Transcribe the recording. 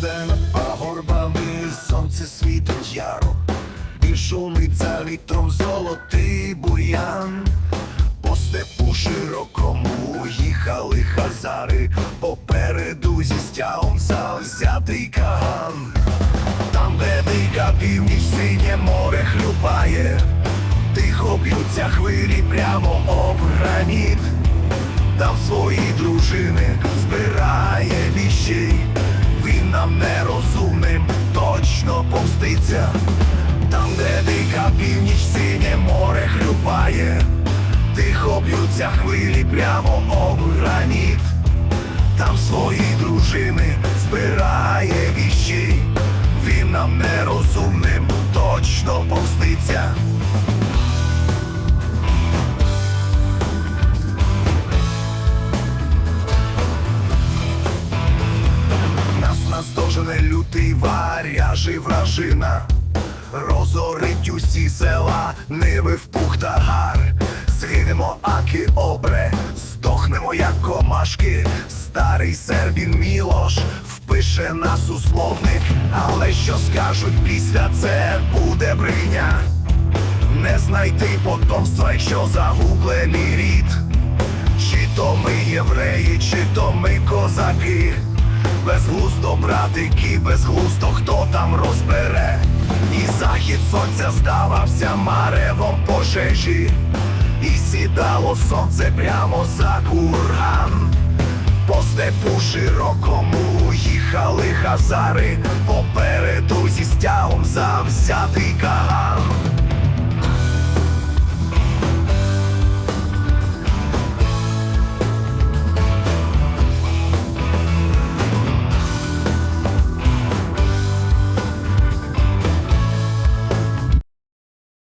день, а горбами сонце світить яро, і шумить за вітром золотий буян, по степу широкому їхали хазари, попереду зі стягом завзятий каган, там, де дика північ синє море хлюпає, тихо б'ються хвилі прямо об граніт. Там хлюпає, тихо б'ються хвилі прямо об граніт. Там свої дружини збирає віщі, він нам нерозумним точно повститься. Нас наздожене лютий варяжий вражина, розорить усі села, Згинемо, аки обре, здохнемо, як комашки. Старий сербін Мілош впише нас у словник, але що скажуть після це буде бриня. Не знайти потомства, якщо загублені рід. Чи то ми євреї, чи то ми козаки. Безглуздо, братики, безглуздо, хто там розбере. І захід сонця здавався маревом пожежі, і сідало сонце прямо за курган. По степу широкому їхали хазари, попереду зі стягом завзятий каган.